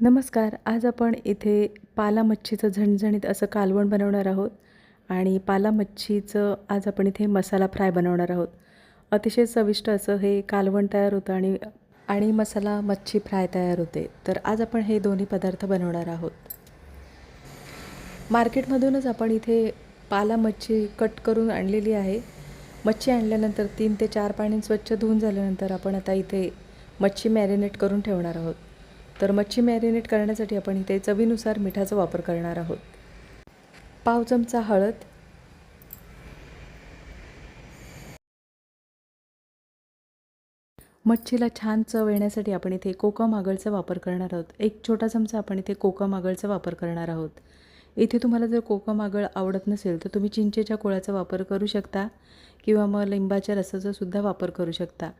नमस्कार आज आपण इथे पाला मच्छीचं झणझणीत असं कालवण बनवणार आहोत आणि पाला मच्छीचं आज आपण इथे मसाला फ्राय बनवणार आहोत. अतिशय चविष्ट असं हे कालवण तयार होतं आणि आणि मसाला मच्छी फ्राय तयार होते. तर आज आपण हे दोन्ही पदार्थ बनवणार आहोत. मार्केटमधूनच आपण इथे पाला मच्छी कट करून आणलेली आहे. मच्छी आणल्यानंतर तीन ते चार पाणी स्वच्छ धुवून झाल्यानंतर आपण आता इथे मच्छी मॅरिनेट करून ठेवणार आहोत. तर मच्छी मॅरिनेट करण्यासाठी आपण इथे चवीनुसार मिठाचा वापर करणार आहोत. पाव चमचा हळद. मच्छीला छान चव येण्यासाठी आपण इथे कोकम आगळचा वापर करणार आहोत. एक छोटा चमचा आपण इथे कोकम आगळचा वापर करणार आहोत. इथे तुम्हाला जर कोकम आगळ आवडत नसेल तर तुम्ही चिंचेच्या कोळ्याचा वापर करू शकता किंवा मग लिंबाच्या रसाचा सुद्धा वापर करू शकता.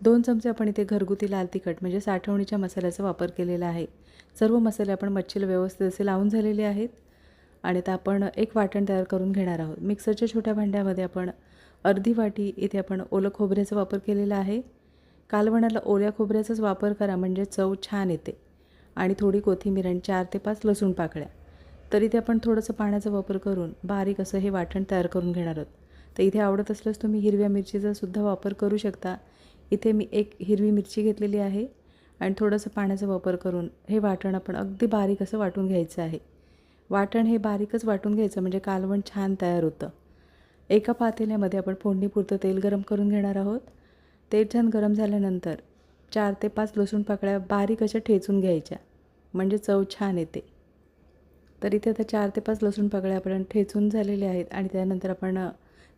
दोन चमचे आपण इथे घरगुती लाल तिखट म्हणजे साठवणीच्या मसाल्याचा वापर केलेला आहे. सर्व मसाले आपण मच्छीला व्यवस्थित असे लावून झालेले आहेत. आणि आता आपण एक वाटण तयार करून घेणार आहोत. मिक्सरच्या छोट्या भांड्यामध्ये आपण अर्धी वाटी इथे आपण ओलं खोबऱ्याचा वापर केलेला आहे. कालवणाला ओल्या खोबऱ्याचाच वापर करा म्हणजे चव छान येते. आणि थोडी कोथिंबीर आणि चार ते पाच लसूण पाकळ्या. तरी ते आपण थोडंसं पाण्याचा वापर करून बारीक असं हे वाटण तयार करून घेणार आहोत. तर इथे आवडत असल्यास तुम्ही हिरव्या मिरचीचा सुद्धा वापर करू शकता. इथे मी एक हिरवी मिरची घेतलेली आहे आणि थोडंसं पाण्याचा वापर करून हे वाटण आपण अगदी बारीक असं वाटून घ्यायचं आहे. वाटण हे बारीकच वाटून घ्यायचं म्हणजे कालवण छान तयार होतं. एका पातेल्यामध्ये आपण फोडणीपुरतं तेल गरम करून घेणार आहोत. तेल छान गरम झाल्यानंतर चार ते पाच लसूण पाकळ्या बारीक अशा ठेचून घ्यायच्या. म्हणजे चव छान येते. तर इथे आता चार ते पाच लसूण पाकळ्या आपण ठेचून झालेल्या आहेत आणि त्यानंतर आपण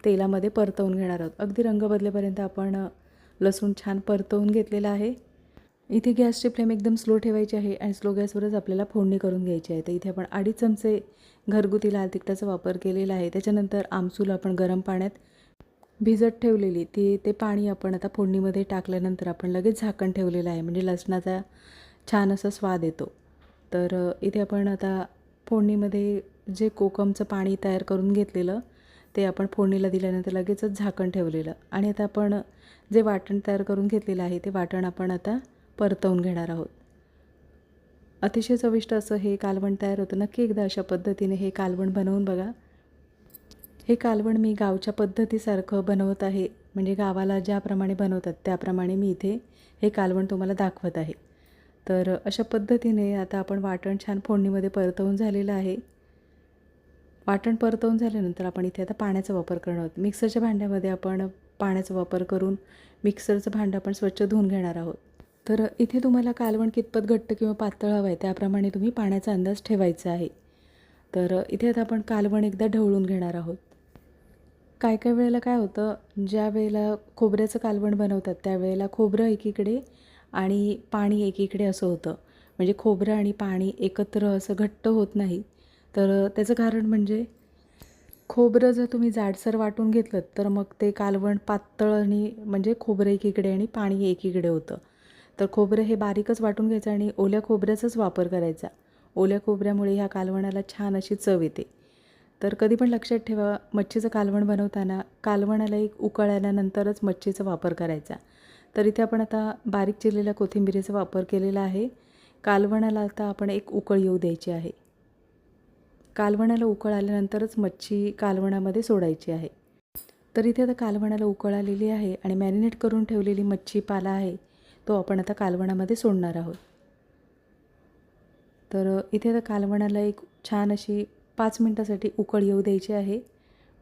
तेलामध्ये परतवून घेणार आहोत. अगदी रंग बदलेपर्यंत आपण लसूण छान परतवून घेतलेला आहे. इथे गॅसची फ्लेम एकदम स्लो ठेवायची आहे आणि स्लो गॅसवरच आपल्याला फोडणी करून घ्यायची आहे. तर इथे आपण अडीच चमचे घरगुती लाल तिखटाचा वापर केलेला आहे. त्याच्यानंतर आमसूल आपण गरम पाण्यात भिजत ठेवलेली ती ते पाणी आपण आता फोडणीमध्ये टाकल्यानंतर आपण लगेच झाकण ठेवलेलं आहे. म्हणजे लसणाचा छान असा स्वाद येतो. तर इथे आपण आता फोडणीमध्ये जे कोकमचं पाणी तयार करून घेतलेलं ते आपण फोडणीला दिल्यानंतर लगेचच झाकण ठेवलेलं. आणि आता आपण जे वाटण तयार करून घेतलेलं आहे ते वाटण आपण आता परतवून घेणार आहोत. अतिशय चविष्ट असं हे कालवण तयार होतं. नक्की एकदा अशा पद्धतीने हे कालवण बनवून बघा. हे कालवण मी गावच्या पद्धतीसारखं बनवत आहे. म्हणजे गावाला ज्याप्रमाणे बनवतात त्याप्रमाणे मी इथे हे कालवण तुम्हाला दाखवत आहे. तर अशा पद्धतीने आता आपण वाटण छान फोडणीमध्ये परतवून झालेलं आहे. वाटण परतवून झाल्यानंतर आपण इथे आता पाण्याचा वापर करणार आहोत. मिक्सरच्या भांड्यामध्ये आपण पाण्याचा वापर करून मिक्सरचं भांडं आपण स्वच्छ धुवून घेणार आहोत. तर इथे तुम्हाला कालवण कितपत घट्ट किंवा पातळ हवं आहे त्याप्रमाणे तुम्ही पाण्याचा अंदाज ठेवायचा आहे. तर इथे आता आपण कालवण एकदा ढवळून घेणार आहोत. काय काय वेळेला काय होतं ज्या वेळेला खोबऱ्याचं कालवण बनवतात त्यावेळेला खोबरं एकीकडे आणि पाणी एकीकडे असं होतं. म्हणजे खोबरं आणि पाणी एकत्र असं घट्ट होत नाही. तर त्याचं कारण म्हणजे खोबरं जर तुम्ही जाडसर वाटून घेतलं तर मग ते कालवण पातळ आणि म्हणजे खोबरं एकीकडे आणि पाणी एकीकडे होतं. तर खोबरं हे बारीकच वाटून घ्यायचं आणि ओल्या खोबऱ्याचाच वापर करायचा. ओल्या खोबऱ्यामुळे ह्या कालवणाला छान अशी चव येते. तर कधी पण लक्षात ठेवा मच्छीचं कालवण बनवताना कालवणाला एक उकळ आल्यानंतरच मच्छीचा वापर करायचा. तर इथे आपण आता बारीक चिरलेल्या कोथिंबिरीचा वापर केलेला आहे. कालवणाला आता आपण एक उकळ येऊ द्यायची आहे. कालवणाला उकळ आल्यानंतरच मच्छी कालवणामध्ये सोडायची आहे. तर इथे आता कालवणाला उकळ आलेली आहे आणि मॅरिनेट करून ठेवलेली मच्छी पाला आहे तो आपण आता कालवणामध्ये सोडणार आहोत. तर इथे आता कालवणाला एक छान अशी पाच मिनटासाठी उकळ येऊ द्यायची आहे.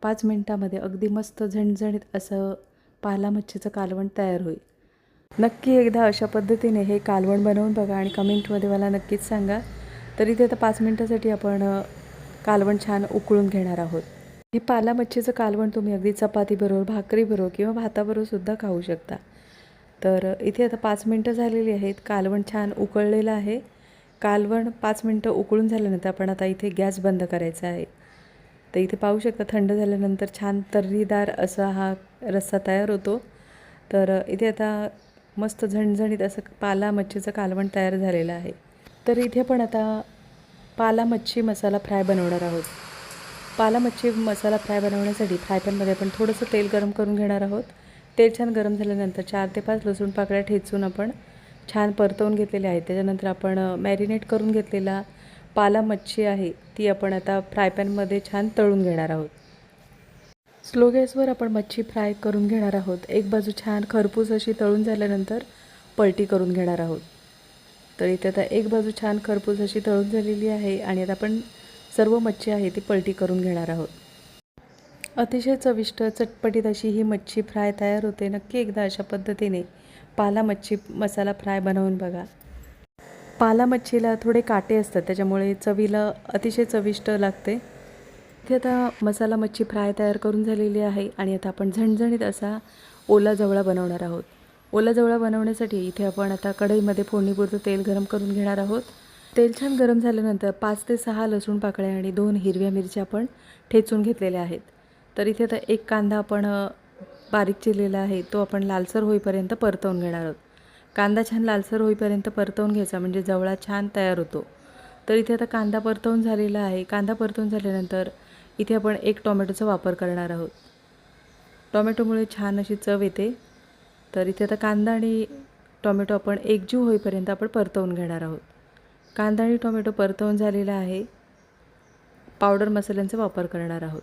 पाच मिनटामध्ये अगदी मस्त झणझणीत असं पाला मच्छीचं कालवण तयार होईल. नक्की एकदा अशा पद्धतीने हे कालवण बनवून बघा आणि कमेंटमध्ये मला नक्कीच सांगा. तर इथे आता पाच मिनटासाठी आपण कालवण छान उकळून घेणार आहोत. ही पाला मच्छीचं कालवण तुम्ही अगदी चपातीबरोबर भाकरीबरोबर किंवा भाताबरोबर सुद्धा खाऊ शकता. तर इथे आता पाच मिनटं झालेली आहेत. कालवण छान उकळलेलं आहे. कालवण पाच मिनटं उकळून झाल्यानंतर आपण आता इथे गॅस बंद करायचा आहे. तर इथे पाहू शकता थंड झाल्यानंतर छान तर्रीदार असा हा रस्सा तयार होतो. तर इथे आता मस्त झणझणीत असं पाला मच्छीचं कालवण तयार झालेलं आहे. तर इथे पण आता पाला मच्छी मसाला फ्राय बनवणार आहोत. पाला मच्छी मसाला फ्राय बनवण्यासाठी फ्राय पॅनमध्ये आपण थोडंसं तेल गरम करून घेणार आहोत. तेल छान गरम झाल्यानंतर चार ते पाच लसूण पाकळ्या ठेचून आपण छान परतवून घेतलेले आहेत. त्याच्यानंतर आपण मॅरिनेट करून घेतलेला पाला मच्छी आहे ती आपण आता फ्राय पॅनमध्ये छान तळून घेणार आहोत. स्लो गॅसवर आपण मच्छी फ्राय करून घेणार आहोत. एक बाजू छान खरपूस अशी तळून झाल्यानंतर पलटी करून घेणार आहोत. तर इथे आता एक बाजू छान खरपूस अशी तळून झालेली आहे आणि आता आपण सर्व मच्छी आहे ती पलटी करून घेणार आहोत. अतिशय चविष्ट चटपटीत अशी ही मच्छी फ्राय तयार होते. नक्की एकदा अशा पद्धतीने पाला मच्छी मसाला फ्राय बनवून बघा. पाला मच्छीला थोडे काटे असतात त्याच्यामुळे चवीला अतिशय चविष्ट लागते. इथे आता मसाला मच्छी फ्राय तयार करून झालेली आहे आणि आता आपण झणझणीत असा ओला जवळा बनवणार आहोत. ओला जवळा बनवण्यासाठी इथे आपण आता कढईमध्ये फोडणीपुरतं तेल गरम करून घेणार आहोत. तेल छान गरम झाल्यानंतर पाच ते सहा लसूण पाकळ्या आणि दोन हिरव्या मिरच्या आपण ठेचून घेतलेल्या आहेत. तर इथे आता एक कांदा आपण बारीक चिरलेला आहे तो आपण लालसर होईपर्यंत परतवून घेणार आहोत. कांदा छान लालसर होईपर्यंत परतवून घ्यायचा म्हणजे जवळा छान तयार होतो. तर इथे आता कांदा परतवून झालेला आहे. कांदा परतवून झाल्यानंतर इथे आपण एक टोमॅटोचा वापर करणार आहोत. टोमॅटोमुळे छान अशी चव येते. तर इथे आता कांदा आणि टोमॅटो आपण एकजीव होईपर्यंत आपण परतवून घेणार आहोत. कांदा आणि टोमॅटो परतवून झालेला आहे. पावडर मसाल्यांचा वापर करणार आहोत.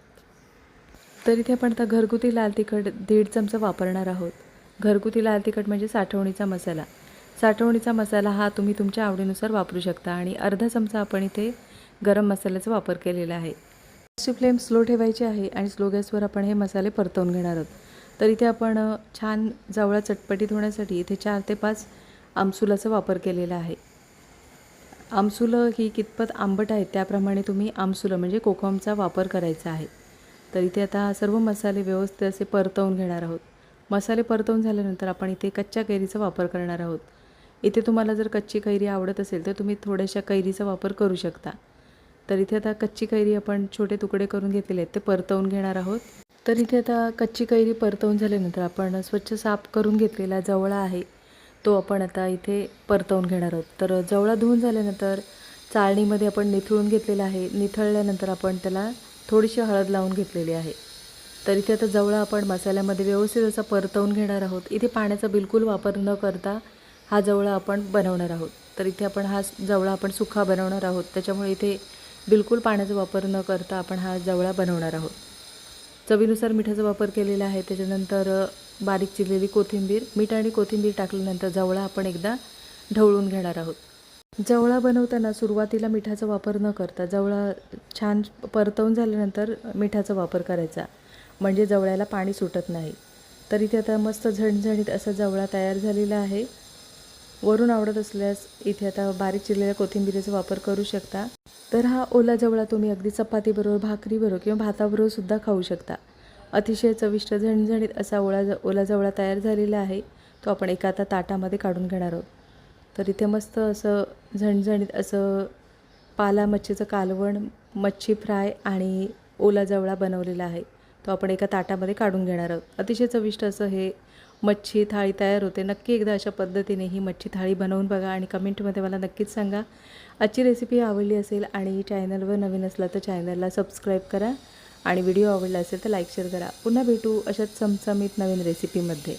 तर इथे आपण आता घरगुती लाल तिखट दीड चमचा वापरणार आहोत. घरगुती लाल तिखट म्हणजे साठवणीचा मसाला. साठवणीचा मसाला हा तुम्ही तुमच्या आवडीनुसार वापरू शकता आणि अर्धा चमचा आपण इथे गरम मसाल्याचा वापर केलेला आहे. गॅसची फ्लेम स्लो ठेवायची आहे आणि स्लो गॅसवर आपण हे मसाले परतवून घेणार आहोत. तर इथे आपण छान जावळा चटपटीत होण्यासाठी इथे चार ते पाच आमसुलाचा वापर केलेला आहे. आमसुलं ही कितपत आंबट आहेत त्याप्रमाणे तुम्ही आमसुलं म्हणजे कोकमचा वापर करायचा आहे. तर इथे आता सर्व मसाले व्यवस्थित असे परतवून घेणार आहोत. मसाले परतवून झाल्यानंतर आपण इथे कच्च्या कैरीचा वापर करणार आहोत. इथे तुम्हाला जर कच्ची कैरी आवडत असेल तर तुम्ही थोड्याशा कैरीचा वापर करू शकता. तर इथे आता कच्ची कैरी आपण छोटे तुकडे करून घेतलेले आहेत ते परतवून घेणार आहोत. तर इथे आता कच्ची कैरी परतवून झाल्यानंतर आपण स्वच्छ साफ करून घेतलेला जवळा आहे तो आपण आता इथे परतवून घेणार आहोत. तर जवळा धुवून झाल्यानंतर चाळणीमध्ये आपण निथळून घेतलेला आहे. निथळल्यानंतर आपण त्याला थोडीशी हळद लावून घेतलेली आहे. तर इथे आता जवळा आपण मसाल्यामध्ये व्यवस्थित असा परतवून घेणार आहोत. इथे पाण्याचा बिलकुल वापर न करता हा जवळा आपण बनवणार आहोत. तर इथे आपण हा जवळा आपण सुखा बनवणार आहोत. त्याच्यामुळे इथे बिलकुल पाण्याचा वापर न करता आपण हा जवळा बनवणार आहोत. चवीनुसार मिठाचा वापर केलेला आहे. त्याच्यानंतर बारीक चिरलेली कोथिंबीर मीठ आणि कोथिंबीर टाकल्यानंतर जवळा आपण एकदा ढवळून घेणार आहोत. जवळा बनवताना सुरुवातीला मिठाचा वापर न करता जवळा छान परतवून झाल्यानंतर मिठाचा वापर करायचा. म्हणजे जवळ्याला पाणी सुटत नाही. तर इथे आता मस्त झणझणीत असा जवळा तयार झालेला आहे. वरून आवडत असल्यास इथे आता बारीक चिरलेल्या कोथिंबिरीचा वापर करू शकता. तर हा ओला जवळा तुम्ही अगदी चपातीबरोबर भाकरीबरोबर किंवा भाताबरोबर सुद्धा खाऊ शकता. अतिशय चविष्ट झणझणीत असा ओळा ओला जवळा तयार झालेला आहे तो आपण एका आता ताटामध्ये काढून घेणार आहोत. तर इथे मस्त असं झणझणीत असं पाला मच्छीचं कालवण मच्छी फ्राय आणि ओला जवळा बनवलेला आहे. तो आपण एका ताटामध्ये काढून घेणार आहोत. अतिशय चविष्ट असं हे मच्छी थाळी तयार होते. नक्की एकदा अशा पद्धतीने ही मच्छी थाळी बनवून बघा आणि कमेंटमध्ये मला नक्कीच सांगा. आजची रेसिपी आवडली असेल आणि चॅनलवर नवीन असला तर चॅनलला सबस्क्राईब करा आणि व्हिडिओ आवडला असेल तर लाईक शेअर करा. पुन्हा भेटू अशाच चमचमीत नवीन रेसिपीमध्ये